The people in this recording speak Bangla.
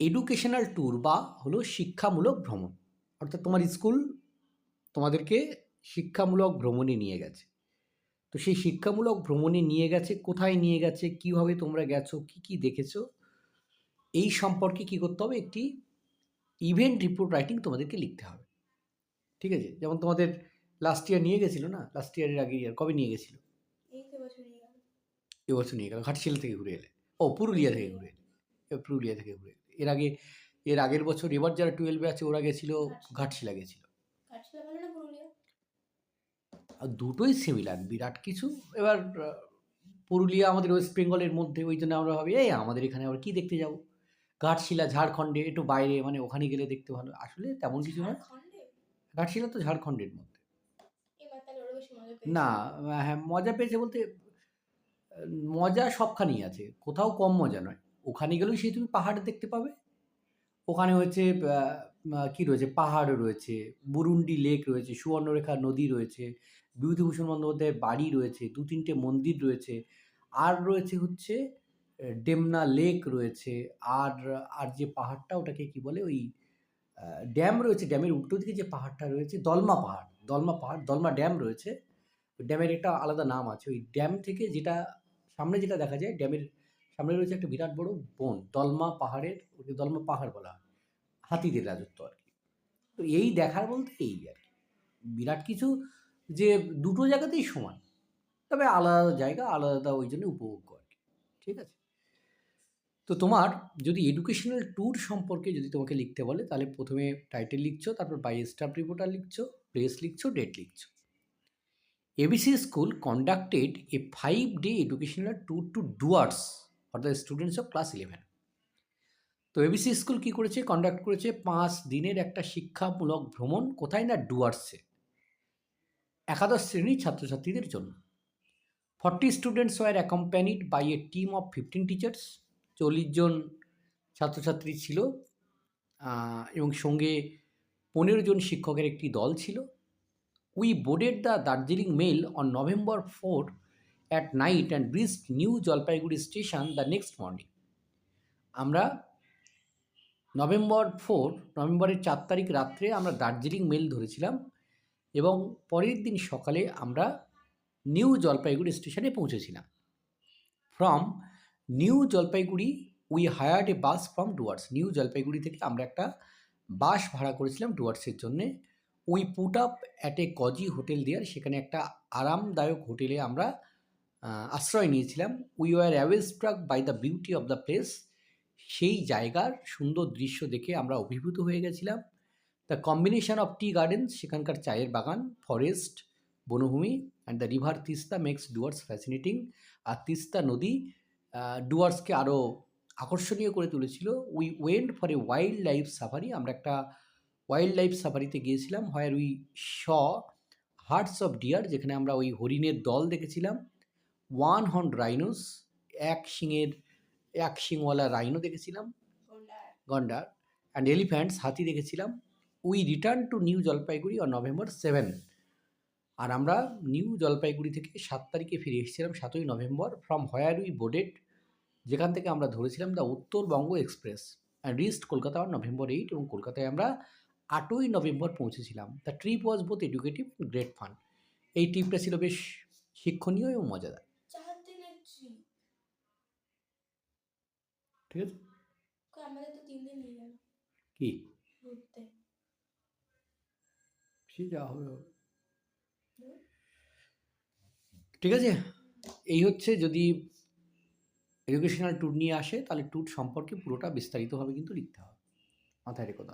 এডুকেশনাল ট্যুর বা হলো শিক্ষামূলক ভ্রমণ। অর্থাৎ তোমার স্কুল তোমাদেরকে শিক্ষামূলক ভ্রমণে নিয়ে গেছে। তো সেই শিক্ষামূলক ভ্রমণে নিয়ে গেছে কোথায় নিয়ে গেছে কীভাবে তোমরা গেছো কি কি দেখেছ এই সম্পর্কে কি করতে হবে একটি ইভেন্ট রিপোর্ট রাইটিং তোমাদেরকে লিখতে হবে। ঠিক আছে? যেমন তোমাদের লাস্ট ইয়ার নিয়ে গেছিল না? লাস্ট ইয়ারের আগের ইয়ার কবে নিয়ে গেছিল? এবছর নিয়ে গেল। ঘাটশিলা থেকে ঘুরে এলে। ও পুরুলিয়া থেকে ঘুরে এলে। পুরুলিয়া থেকে ঘুরে এলে। এর আগে এর আগের বছর এবার যারা টুয়েলভে আছে ওরা গেছিল ঘাটশিলা। গেছিল। না দুটোই সিমিলার বিরাট কিছু। এবার পুরুলিয়া আমাদের ওয়েস্ট বেঙ্গলের মধ্যে ওই জন্য আমরা ভাবি এই আমাদের এখানে আবার কী দেখতে যাব? ঘাটশিলা ঝাড়খণ্ডে একটু বাইরে মানে ওখানে গেলে দেখতে ভালো। আসলে তেমন কিছু ঝাড়খণ্ডে? ঘাটশিলা তো ঝাড়খণ্ডের মধ্যে। না হ্যাঁ মজা পেয়েছে বলতে মজা সবখানেই আছে। কোথাও কম মজা নয়। ওখানে গেলেও সেই তুমি পাহাড় দেখতে পাবে। ওখানে হচ্ছে কী রয়েছে? পাহাড় রয়েছে, বুরুন্ডি লেক রয়েছে, সুবর্ণরেখা নদী রয়েছে, বিভূতিভূষণ বন্দ্যোপাধ্যায়ের বাড়ি রয়েছে, দু তিনটে মন্দির রয়েছে, আর রয়েছে হচ্ছে ডেমনা লেক রয়েছে, আর আর যে পাহাড়টা ওটাকে কি বলে? ওই ড্যাম রয়েছে, ড্যামের উল্টো দিকে যে পাহাড়টা রয়েছে, দলমা পাহাড় দলমা পাহাড়, দলমা ড্যাম রয়েছে। ড্যামের একটা আলাদা নাম আছে। ওই ড্যাম থেকে যেটা, সামনে যেটা দেখা যায়, ড্যামের সামনে রয়েছে একটা বিরাট বড় বন, দলমা পাহাড়ের, ওকে দলমা পাহাড় বলা হয়, হাতিদের রাজত্ব আর কি। তো এই দেখার বলতে এই আর কি। বিরাট কিছু যে দুটো জায়গাতেই সমান, তবে আলাদা জায়গা, আলাদা ওই জন্য উপভোগ্য আর কি ঠিক আছে? তো তোমার যদি এডুকেশনাল ট্যুর সম্পর্কে যদি তোমাকে লিখতে বলে, তাহলে প্রথমে টাইটেল লিখছো, তারপর বাই স্টাফ রিপোর্টার লিখছো প্লেস লিখছো ডেট লিখছো। ABC school conducted a five day educational tour to Dooars for the students of class eleven তো এবিসি স্কুল কী করেছে? কন্ডাক্ট করেছে পাঁচ দিনের একটা শিক্ষামূলক ভ্রমণ কোথায় না ডুয়ার্সে। একাদশ শ্রেণির ছাত্রছাত্রীদের জন্য। Forty students were accompanied by a team of fifteen teachers চল্লিশ জন ছাত্রছাত্রী ছিল এবং সঙ্গে পনেরো জন শিক্ষকের একটি দল ছিল। We boarded the Darjeeling mail on November four at night and reached new Jalpaiguri station the next morning আমরা নভেম্বর ফোর নভেম্বরের চার তারিখ রাত্রে আমরা দার্জিলিং মেল ধরেছিলাম এবং পরের দিন সকালে আমরা নিউ জলপাইগুড়ি স্টেশনে পৌঁছেছিলাম। From new Jalpaiguri we hired a bus from Dooars new Jalpaiguri থেকে আমরা একটা বাস ভাড়া করেছিলাম ডুয়ার্সের জন্যে। We put up at a cosy hotel there সেখানে একটা আরামদায়ক হোটেলে আমরা আশ্রয় নিয়েছিলাম। We were awestruck by the beauty of the place সেই জায়গার সুন্দর দৃশ্য দেখে আমরা অভিভূত হয়ে গেছিলাম। The combination of tea gardens সেখানকার চায়ের বাগান ফরেস্ট বনভূমি and the river Teesta makes Dooars fascinating আর তিস্তা নদী ডুয়ার্সকে আরও আকর্ষণীয় করে তুলেছিল। We went for a wildlife safari আমরা একটা ওয়াইল্ড লাইফ সাফারিতে গিয়েছিলাম। Where we saw herds of deer যেখানে আমরা ওই হরিণের দল দেখেছিলাম। ওয়ান হর্ন রাইনোস, এক শিঙের, এক শিংওয়ালা রাইনো দেখেছিলাম। গন্ডার। অ্যান্ড এলিফ্যান্টস, হাতি দেখেছিলাম। We return to new Jalpaiguri on November seven. আর আমরা নিউ জলপাইগুড়ি থেকে সাত তারিখে ফিরে এসেছিলাম সাতই November from where we boarded যেখান থেকে আমরা ধরেছিলাম the Uttarbanga express. And reached Kolkata on November eight এবং কলকাতায় আমরা আটই নভেম্বর পৌঁছেছিলাম। The trip was both educative great fun এই ট্রিপটা ছিল বেশ শিক্ষণীয় এবং মজাদার চার দিনের ট্রিপ ঠিক আছে আমাদের তো তিন দিন নিয়ে গেল কি ঘুরতে সে যা। ঠিক আছে? এই হচ্ছে যদি এডুকেশনাল ট্যুর নিয়ে আসে তাহলে ট্যুর সম্পর্কে পুরোটা বিস্তারিতভাবে কিন্তু লিখতে হবে। মাথায় রেখো